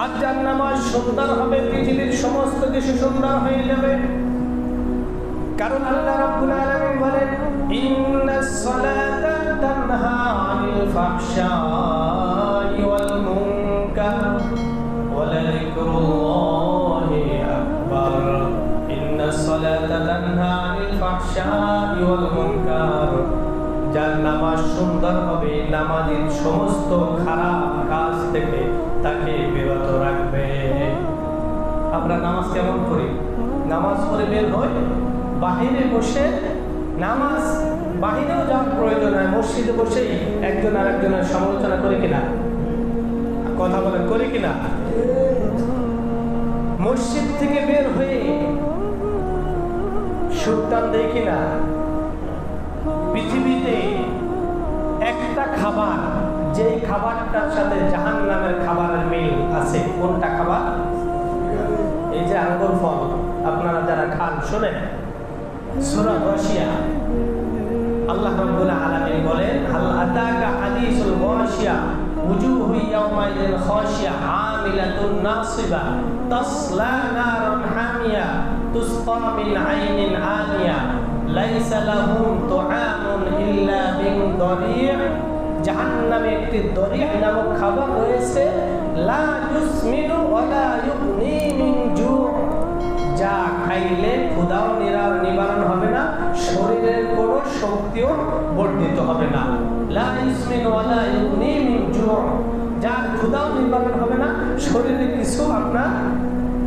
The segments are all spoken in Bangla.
আর যার নামাজ সুন্দর হবে, পৃথিবীর সমস্ত কিছু সুন্দর হয়ে যাবে। কারণ আল্লাহ রাব্বুল আলামিন বলেন ইন্নাস সালাতা তানহা আনিল ওয়াল মুনকার আকবার। ইন্নাস সালাতা তানহা আনিল ওয়াল মুনকার। যার নামাজ সুন্দর হবে, নামাজের সমস্ত খারাপ থেকে তাকে বিরত রাখবে। আমরা নামাজ কেমন করি? নামাজ পড়ে বের হই, বাহিরে বসে নামাজ, বাহিরেও যাওয়ার প্রয়োজন হয়, মসজিদে বসেই একজন আর একজনের সমালোচনা করে কিনা? কথা বলেন করে কিনা? মসজিদ থেকে বের হয়ে সুলতান দেয় কিনা? পৃথিবীতে একটা খাবার যেই খাবারটার সাথে জাহান নামের খাবারের মিল আছে, কোনটা খাবার? এই যে আঙ্গুর ফল, আপনারা যারা খান, শোনেন। সূরা আল্লাহ রাব্বুল আলামিন বলেন, হাল আতাকা হাদিসুল নারান হামিয়া তুসকা মিন আইনিন আনিয়া, লাইসা লাহুম তুআমুন ইল্লা মিন দরিয় জাহান্নামে একটি দরিয়া নামক খাবার রয়েছে। যা খাইলে ক্ষুধাও নিরা- নিবারণ হবে না, শরীরের কোনো শক্তিও বর্ধিত হবে না। যার ক্ষুধাও নিবারণ হবে না, শরীরে কিছু আপনার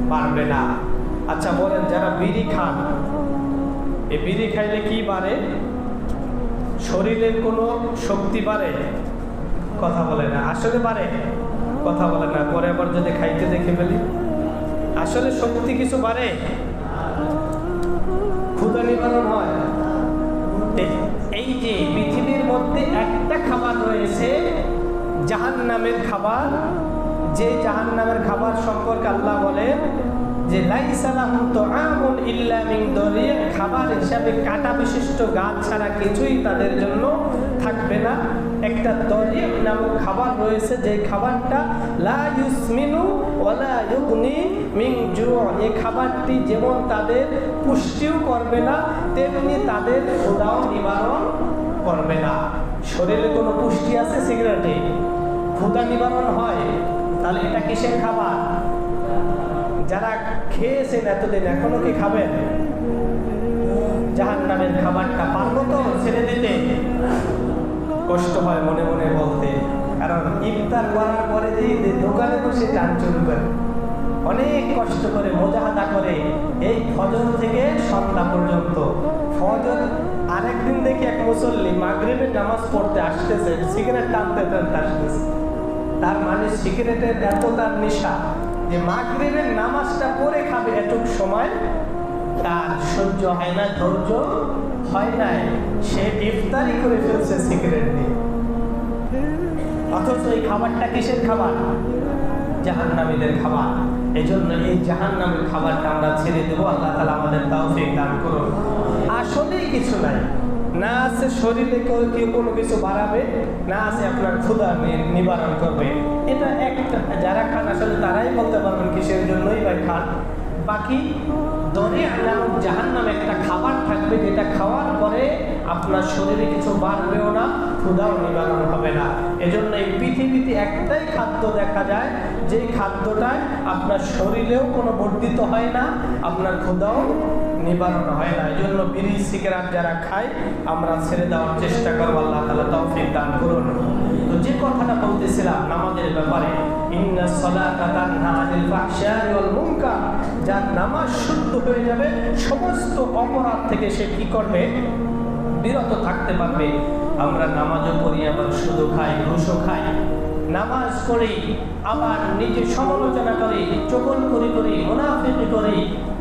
বাড়বে না। আচ্ছা বলেন, যারা বিড়ি খান, এই বিড়ি খাইলে কি বাড়ে? শরীরের কোনো শক্তি বাড়ে? কথা বলে না। আসলে বাড়ে? কথা বলে না। পরে আবার যদি খাইতে দেখে ফেলি। আসলে শক্তি কিছু বাড়ে? ক্ষুদা নিবারণ হয়। এই যে পৃথিবীর মধ্যে একটা খাবার রয়েছে জাহান নামের খাবার, যে জাহান নামের খাবার সম্পর্কে আল্লাহ বলেন যে খাবার হিসাবে কাটা বিশিষ্ট গাছ ছাড়া কিছুই তাদের জন্য থাকবে না। একটা দরি নামক খাবার রয়েছে, যে খাবারটা লা ইউসমিনু ওয়ালা ইউগনি মিন এই খাবারটি যেমন তাদের পুষ্টিও করবে না, তেমনি তাদের ক্ষুধাও নিবারণ করবে না। শরীরে কোনো পুষ্টি আছে সিগারেটে? ক্ষুধা নিবারণ হয়? তাহলে এটা কিসের খাবার? যারা খেয়েছেন এতদিন, এখনও কি খাবেন? জাহান নামের খাবারটা পারব তো, ছেড়ে দিতে। কষ্ট হয় মনে মনে বলতে। কারণ ইফতার করার পরে যে দোকানে বসে টান শুরু করে অনেক কষ্ট করে মোজাহাদা করে এই ফজর থেকে সন্ধ্যা পর্যন্ত। ফজর আরেকদিন দেখি এক মুসল্লি মাগরিবের নামাজ পড়তে আসতেছে, সিগারেট টানতে টানতে আসতেছে। তার মানে সিগারেটের এত তার নেশা। যে মাগরিবের নামাজটা পড়ে খাবে এটুক সময়, তার সহ্য হয় না, ধৈর্য হয় নাই সে ইফতারি করে ফেলছে সিগারেট দিয়ে। অথচ এই খাবারটা কিসের খাবার? জাহান্নামীদের খাবার। এই জন্য এই জাহান্নামের খাবারটা আমরা ছেড়ে দেবো। আল্লাহ তালা আমাদের তাওফিক দান করুন। আসলেই কিছু নাই। না আছে শরীরে কেউ কোনো কিছু বাড়াবে, না আছে আপনার ক্ষুধা নিবারণ করবে। এটা একটা। যারা খান আসলে তারাই বলতে পারবেন কিসের জন্যই বা খান। বাকি দরে নামক জাহান নামে একটা খাবার থাকবে যেটা খাওয়ার পরে আপনার শরীরে কিছু বাড়বেও না, ক্ষুধাও নিবারণ হবে না। এজন্য এই পৃথিবীতে একটাই খাদ্য দেখা যায় যে খাদ্যটায় আপনার শরীরেও কোনো বর্ধিত হয় না, আপনার ক্ষুধাও নিবারণ হয় না। এই জন্য বিড়ি, সিগারেট যারা খায়, আমরা ছেড়ে দেওয়ার চেষ্টা করব। আল্লাহ তালা তৌফিক দান করুন। তো যে কথাটা বলতেছিলাম নামাজের ব্যাপারে যার নামাজ শুদ্ধ হয়ে যাবে, সমস্ত অপরাধ থেকে সে কি করবে? বিরত থাকতে পারবে। আমরা নামাজও পড়ি, আবার শুধু খাই, ঘুষও খাই। নামাজ পড়ি, আবার নিজে সমালোচনা করি চকল করি করি, মুনাফিকি করি,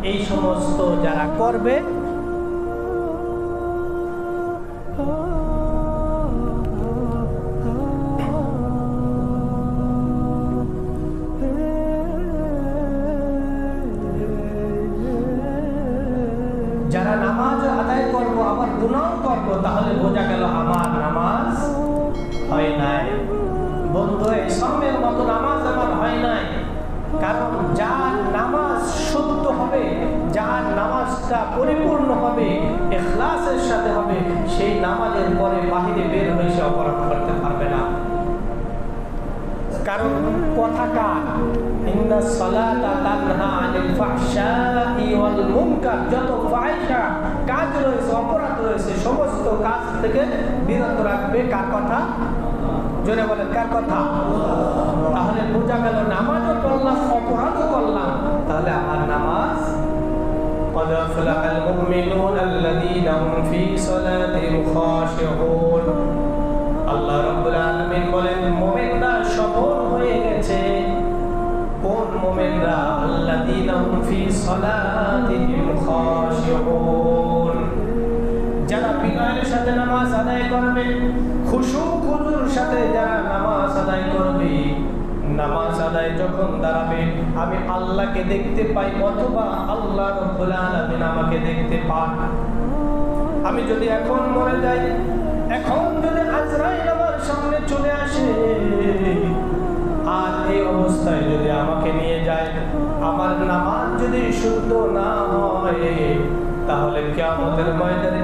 এই সমস্ত যারা করবে, যারা নামাজ আদায় করব, আবার গুনাহ করব, তাহলে বোঝা গেল আমার নামাজ হয় নাই। বন্ধু ইসলামের মতো নামাজ আমার হয় নাই। কারণ যার নামাজ সত্য হবে, যার নামাজটা পরিপূর্ণ হবে, এখলাসের সাথে হবে, সেই নামাজের পরে বাহিরে বের হয়ে সে অপরাধ করতে পারবে না। কারণ কথা কার? যত ফায়সা কাজ রয়েছে, অপরাধ রয়েছে, সমস্ত কাজ থেকে বিরত রাখবে কার কথা? জোরে বলেন কার কথা তাহলে বোঝা গেল নামাজও পড়লাম অপরাধও করলাম তাহলে আমার নামাজ قد أفلح المؤمنون الذين هم في صلاتهم خاشعون আল্লাহ রাব্বুল আলামিন বলেন মুমিনরা সফল হয়ে গেছে কোন মুমিনরা আল্লাযীনা হুম ফি সালাতিহিম খাশিউন যারা বিনয়ের সাথে নামাজ আদায় করবে, খুশু খুজুর সাথে যারা নামাজ আদায় করবে, নামাজ আদায় যখন দাঁড়াবে, আমি আল্লাহকে দেখতে পাই, অথবা আমাকে দেখতে পান। আমি যদি এখন মরে যাই, এখন যদি আজরাইল আমার সামনে চলে আসে, আর এই অবস্থায় যদি আমাকে নিয়ে যায়, আমার নামাজ যদি শুদ্ধ না হয়, তাহলে কেমতের ময়দানে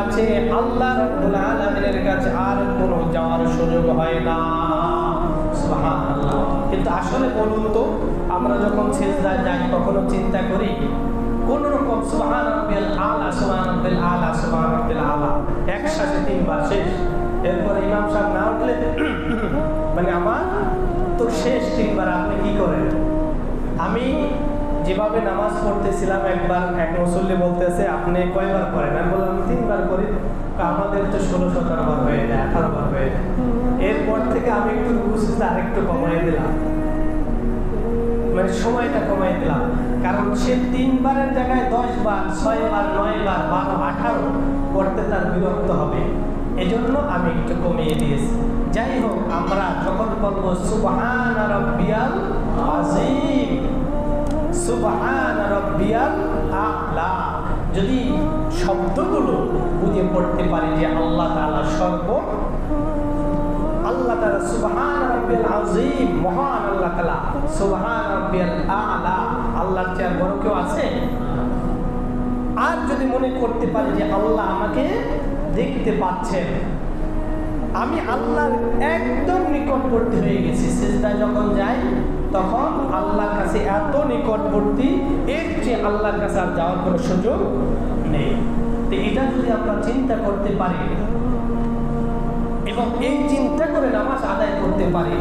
কাছে, আল্লাহ রাব্বুল আলামিনের কাছে আর কোনো যাওয়ার সুযোগ হয় না। কিন্তু আসলে বলুন তো, আমরা যখন সিজদায় যাই, কখনো চিন্তা করি, কোন রকম সুবহান রাব্বিল আলা, সুবহান রাব্বিল আলা, সুবহান রাব্বিল আলা, একসাথে তিনবার শেষ। এরপর ইমাম সাহেব না উঠলে মানে আমার তো শেষ তিনবার, আপনি কি করেন? আমি যেভাবে নামাজ পড়তেছিলাম, একবার এক মুসল্লি বলতেছে, আপনি কয়বার করেন আমি বললাম, "আমি তিনবার করি আমাদের তো ষোলো, সতেরো বার হয়ে যায়, আঠারো বার হয়ে যায়। এরপর থেকে আমি একটু বুঝতে আরেকটু কমাই দিলাম। মানে সময়টা কমাই দিলাম। কারণ সে তিনবারের জায়গায় দশ বার ছয় বার নয় বার বারো আঠারো পড়তে তার বিরক্ত হবে। এজন্য আমি একটু কমিয়ে দিয়েছি। যাই হোক, আমরা যখন বলব সুবহান আলা। যদি শব্দগুলো বুঝে পড়তে পারি যে আল্লাহ তাআলা সর্ব, আল্লাহ তাআলা সুবহান রাব্বিল আযীম, মহান আল্লাহ তাআলা, সুবহান রাব্বিল আলা। আল্লাহর চেয়ে বড় কেউ আছে? আর যদি মনে করতে পারি যে আল্লাহ আমাকে দেখতে পাচ্ছেন, আমি আল্লাহর একদম নিকটবর্তী হয়ে গেছি সিজদা যখন যাই তখন আল্লাহর কাছে এত নিকটবর্তী, এর চেয়ে আল্লাহর কাছে আর যাওয়ার কোনো সুযোগ নেই। তো এটা যদি আমরা চিন্তা করতে পারি, এবং এই চিন্তা করে নামাজ আদায় করতে পারি,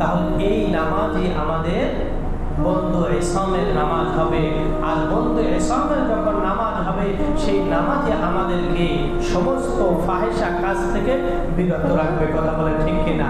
তাহলে এই নামাজই আমাদের বন্ধু এসামের নামাজ হবে। আর বন্ধু এসামের যখন নামাজ হবে, সেই নামাজে আমাদেরকে সমস্ত ফাহেসা কাজ থেকে বিরত রাখবে। কথা বলে ঠিক কিনা?